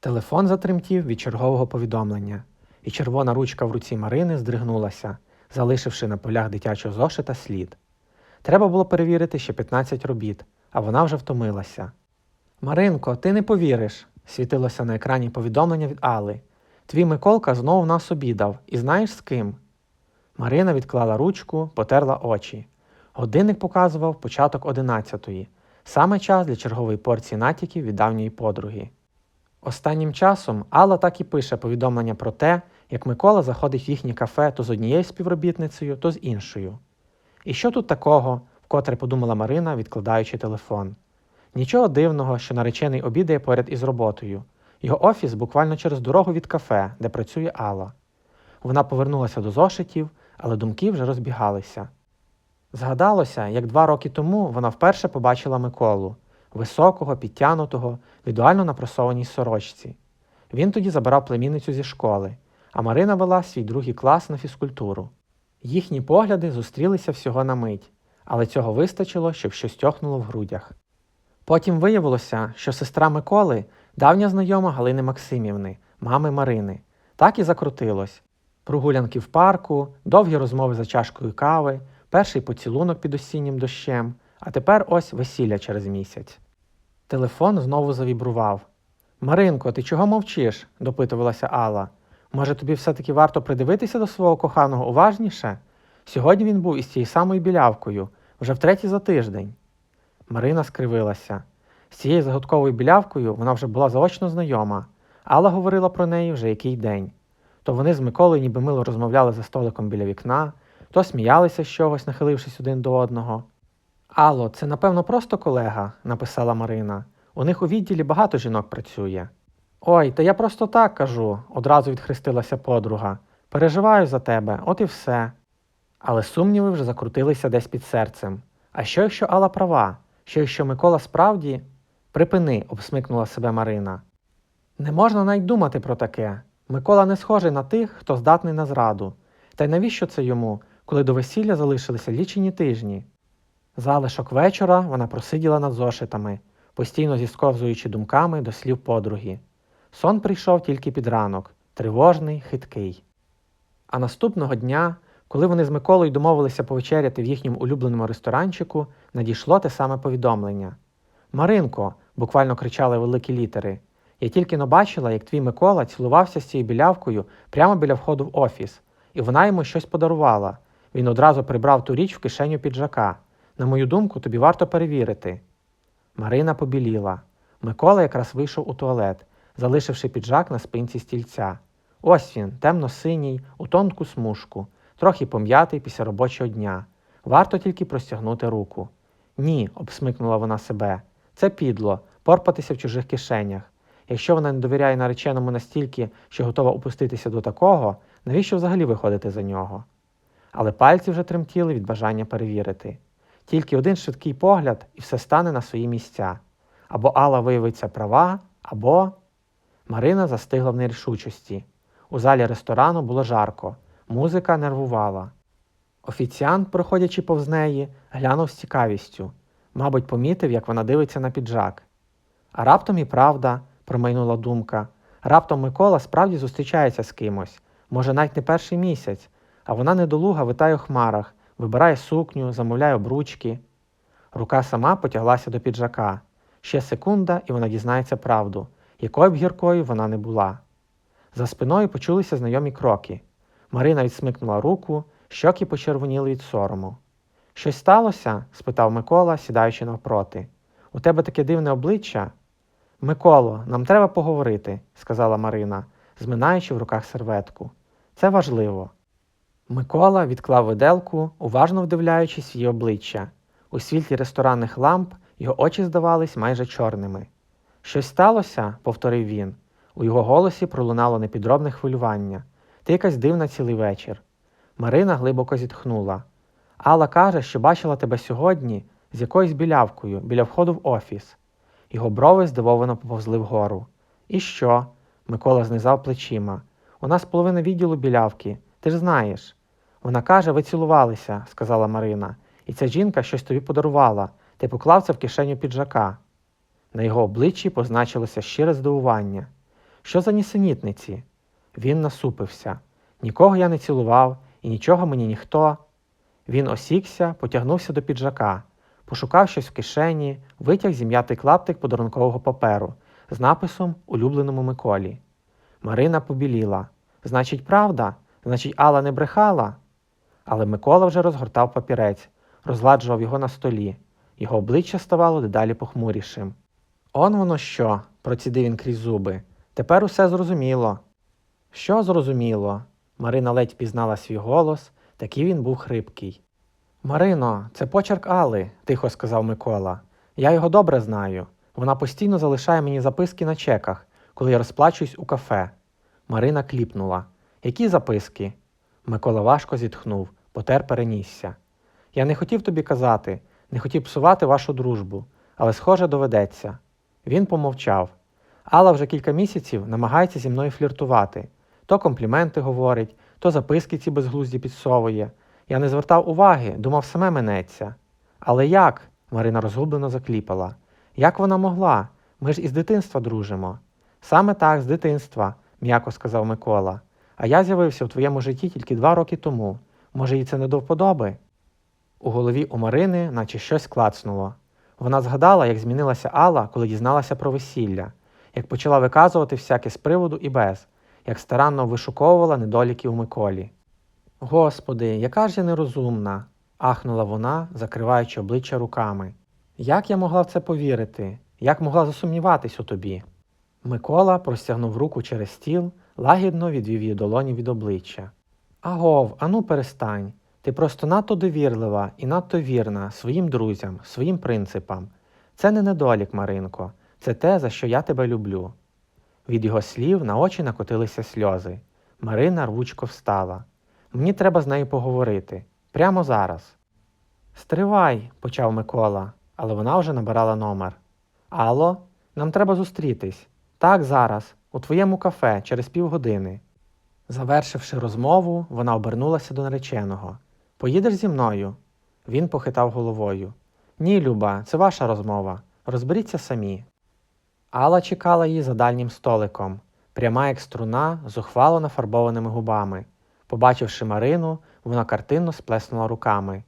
Телефон затремтів від чергового повідомлення, і червона ручка в руці Марини здригнулася, залишивши на полях дитячого зошита слід. Треба було перевірити ще 15 робіт, а вона вже втомилася. Маринко, ти не повіриш, світилося на екрані повідомлення від Али. Твій Миколка знову нас обідав, і знаєш з ким? Марина відклала ручку, потерла очі. Годинник показував початок одинадцятої, саме час для чергової порції натяків від давньої подруги. Останнім часом Алла так і пише повідомлення про те, як Микола заходить в їхнє кафе то з однією співробітницею, то з іншою. І що тут такого, вкотре подумала Марина, відкладаючи телефон. Нічого дивного, що наречений обідає поряд із роботою. Його офіс буквально через дорогу від кафе, де працює Алла. Вона повернулася до зошитів, але думки вже розбігалися. Згадалося, як два роки тому вона вперше побачила Миколу, високого, підтянутого, в ідеально напрасованій сорочці. Він тоді забирав племінницю зі школи, а Марина вела свій другий клас на фізкультуру. Їхні погляди зустрілися всього на мить, але цього вистачило, щоб щось тьохнуло в грудях. Потім виявилося, що сестра Миколи давня знайома Галини Максимівни, мами Марини. Так і закрутилось. Прогулянки в парку, довгі розмови за чашкою кави, перший поцілунок під осіннім дощем, а тепер ось весілля через місяць. Телефон знову завібрував. Маринко, ти чого мовчиш? допитувалася Алла. Може, тобі все-таки варто придивитися до свого коханого уважніше? Сьогодні він був із цією самою білявкою, вже втретє за тиждень. Марина скривилася. З цією загадковою білявкою вона вже була заочно знайома. Алла говорила про неї вже який день. То вони з Миколою ніби мило розмовляли за столиком біля вікна, то сміялися з чогось, нахилившись один до одного. Алло, це напевно просто колега, написала Марина. У них у відділі багато жінок працює. Ой, та я просто так кажу, одразу відхрестилася подруга. Переживаю за тебе, от і все. Але сумніви вже закрутилися десь під серцем. А що якщо Алла права? Що якщо Микола справді. Припини, обсмикнула себе Марина. Не можна навіть думати про таке. Микола не схожий на тих, хто здатний на зраду. Та й навіщо це йому, коли до весілля залишилися лічені тижні? Залишок вечора вона просиділа над зошитами, постійно зісковзуючи думками до слів подруги. Сон прийшов тільки під ранок, тривожний, хиткий. А наступного дня, коли вони з Миколою домовилися повечеряти в їхньому улюбленому ресторанчику, надійшло те саме повідомлення. Маринко, буквально кричали великі літери. Я тільки но бачила, як твій Микола цілувався з цією білявкою прямо біля входу в офіс, і вона йому щось подарувала. Він одразу прибрав ту річ в кишеню піджака. На мою думку, тобі варто перевірити. Марина побіліла. Микола якраз вийшов у туалет, залишивши піджак на спинці стільця. Ось він, темно-синій, у тонку смужку, трохи пом'ятий після робочого дня. Варто тільки простягнути руку. Ні, обсмикнула вона себе. Це підло, порпатися в чужих кишенях. Якщо вона не довіряє нареченому настільки, що готова опуститися до такого, навіщо взагалі виходити за нього? Але пальці вже тремтіли від бажання перевірити. Тільки один швидкий погляд, і все стане на свої місця. Або Алла виявиться права, або. Марина застигла в нерішучості. У залі ресторану було жарко, музика нервувала. Офіціант, проходячи повз неї, глянув з цікавістю, мабуть, помітив, як вона дивиться на піджак. А раптом і правда, промайнула думка. Раптом Микола справді зустрічається з кимось, може, навіть не перший місяць, а вона недолуга витає у хмарах, вибирає сукню, замовляє обручки. Рука сама потяглася до піджака. Ще секунда, і вона дізнається правду, якою б гіркою вона не була. За спиною почулися знайомі кроки. Марина відсмикнула руку, щоки почервоніли від сорому. Щось сталося? спитав Микола, сідаючи навпроти. У тебе таке дивне обличчя? Миколо, нам треба поговорити, сказала Марина, зминаючи в руках серветку. Це важливо. Микола відклав виделку, уважно вдивляючись в її обличчя. У світлі ресторанних ламп його очі здавались майже чорними. Щось сталося? повторив він. У його голосі пролунало непідробне хвилювання. Ти якась дивна цілий вечір. Марина глибоко зітхнула. Алла каже, що бачила тебе сьогодні з якоюсь білявкою біля входу в офіс. Його брови здивовано поповзли вгору. І що? Микола знизав плечима. У нас половина відділу білявки, ти ж знаєш. Вона каже, ви цілувалися, сказала Марина, і ця жінка щось тобі подарувала, ти поклав це в кишеню піджака. На його обличчі позначилося щире здивування. Що за нісенітниці? Він насупився. Нікого я не цілував, і нічого мені ніхто. Він осікся, потягнувся до піджака, пошукав щось в кишені, витяг зім'ятий клаптик подарункового паперу з написом Улюбленому Миколі. Марина побіліла. Значить, правда? Значить, Алла не брехала? Але Микола вже розгортав папірець, розладжував його на столі. Його обличчя ставало дедалі похмурішим. Он воно що, процідив він крізь зуби. Тепер усе зрозуміло. Що зрозуміло? Марина ледь пізнала свій голос, такий він був хрипкий. Марино, це почерк Алли, тихо сказав Микола. Я його добре знаю. Вона постійно залишає мені записки на чеках, коли я розплачуюсь у кафе. Марина кліпнула. Які записки? Микола важко зітхнув, потер перенісся. Я не хотів тобі казати, не хотів псувати вашу дружбу, але, схоже, доведеться. Він помовчав. Алла вже кілька місяців намагається зі мною фліртувати. То компліменти говорить, то записки ці безглузді підсовує. Я не звертав уваги, думав, саме минеться. Але як? Марина розгублено закліпала. Як вона могла? Ми ж із дитинства дружимо. Саме так, з дитинства, м'яко сказав Микола. А я з'явився у твоєму житті тільки два роки тому. Може, їй це не до вподоби? У голові у Марини, наче щось клацнуло. Вона згадала, як змінилася Алла, коли дізналася про весілля, як почала виказувати всяке з приводу і без, як старанно вишуковувала недоліки у Миколі. Господи, яка ж я нерозумна, ахнула вона, закриваючи обличчя руками. Як я могла в це повірити? Як могла засумніватись у тобі? Микола простягнув руку через стіл, лагідно відвів її долоні від обличчя. Агов, ану перестань. Ти просто надто довірлива і надто вірна своїм друзям, своїм принципам. Це не недолік, Маринко, це те, за що я тебе люблю. Від його слів на очі накотилися сльози. Марина рвучко встала. Мені треба з нею поговорити. Прямо зараз. Стривай, почав Микола, але вона вже набирала номер. Алло, нам треба зустрітись. Так, зараз, у твоєму кафе, через півгодини. Завершивши розмову, вона обернулася до нареченого. Поїдеш зі мною? Він похитав головою. Ні, Люба, це ваша розмова. Розберіться самі. Алла чекала її за дальнім столиком, пряма як струна, зухвало нафарбованими губами. Побачивши Марину, вона картинно сплеснула руками.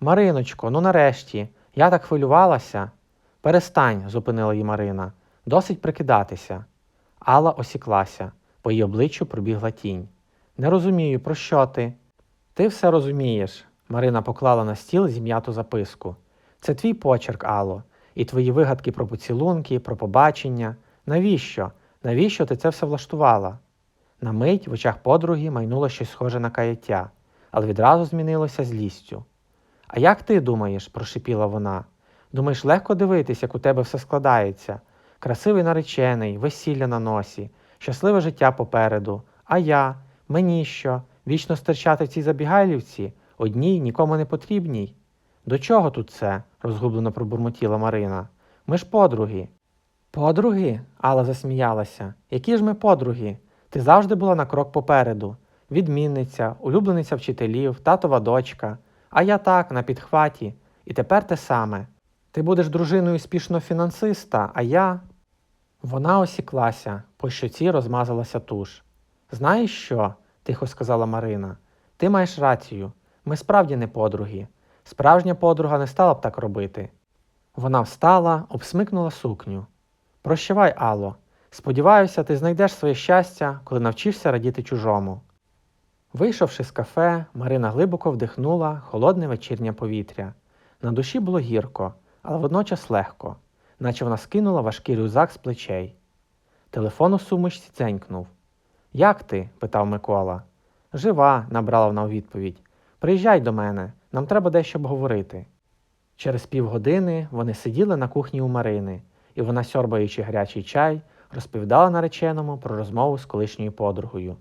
Мариночко, ну нарешті, я так хвилювалася. Перестань, зупинила її Марина. Досить прикидатися. Алла осіклася, по її обличчю пробігла тінь. Не розумію, про що ти? Ти все розумієш. Марина поклала на стіл зім'яту записку. Це твій почерк, Алло, і твої вигадки про поцілунки, про побачення. Навіщо? Навіщо ти це все влаштувала? На мить в очах подруги майнуло щось схоже на каяття, але відразу змінилося злістю. А як ти думаєш? прошипіла вона. Думаєш, легко дивитись, як у тебе все складається. Красивий наречений, весілля на носі, щасливе життя попереду. А я, мені що, вічно стирчати в цій забігайлівці, одній, нікому не потрібній? До чого тут це? розгублено пробурмотіла Марина. Ми ж подруги. Подруги? Алла засміялася. Які ж ми подруги? Ти завжди була на крок попереду. Відмінниця, улюблениця вчителів, татова дочка. А я так, на підхваті. І тепер те саме. Ти будеш дружиною успішного фінансиста, а я. Вона осіклася, по щоці розмазалася туш. Знаєш що? тихо сказала Марина. Ти маєш рацію. Ми справді не подруги. Справжня подруга не стала б так робити. Вона встала, обсмикнула сукню. Прощавай, Алло. Сподіваюся, ти знайдеш своє щастя, коли навчишся радіти чужому. Вийшовши з кафе, Марина глибоко вдихнула холодне вечірнє повітря. На душі було гірко, але водночас легко, наче вона скинула важкий рюкзак з плечей. Телефон у сумочці дзенькнув. Як ти? питав Микола. Жива, набрала вона у відповідь. Приїжджай до мене, нам треба дещо обговорити. Через півгодини вони сиділи на кухні у Марини, і вона, сьорбаючи гарячий чай, розповідала нареченому про розмову з колишньою подругою.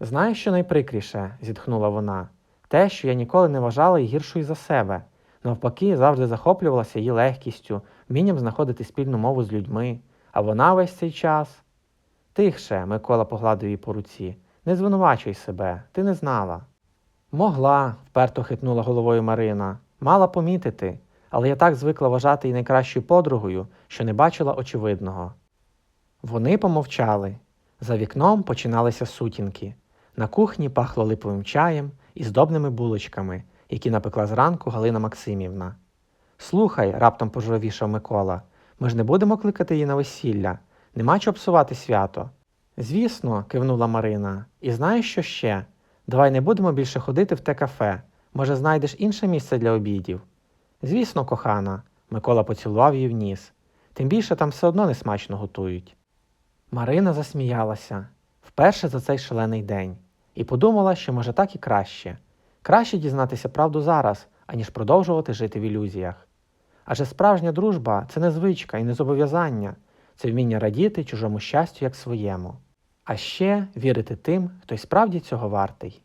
Знаєш, що найприкріше, зітхнула вона, те, що я ніколи не вважала її гіршою за себе. Навпаки, завжди захоплювалася її легкістю, вмінням знаходити спільну мову з людьми, а вона весь цей час. Тихше, Микола погладив її по руці, не звинувачуй себе, ти не знала. Могла, вперто хитнула головою Марина, мала помітити, але я так звикла вважати її найкращою подругою, що не бачила очевидного. Вони помовчали. За вікном починалися сутінки. На кухні пахло липовим чаєм і здобними булочками, які напекла зранку Галина Максимівна. Слухай, раптом пожуровішав Микола, ми ж не будемо кликати її на весілля. Нема чого псувати свято. Звісно, кивнула Марина. І знаєш що ще? Давай не будемо більше ходити в те кафе. Може, знайдеш інше місце для обідів? Звісно, кохана, Микола поцілував її в ніс. Тим більше там все одно несмачно готують. Марина засміялася вперше за цей шалений день і подумала, що може так і краще. Краще дізнатися правду зараз, аніж продовжувати жити в ілюзіях. Адже справжня дружба це не звичка і не зобов'язання, це вміння радіти чужому щастю як своєму. А ще вірити тим, хто й справді цього вартий.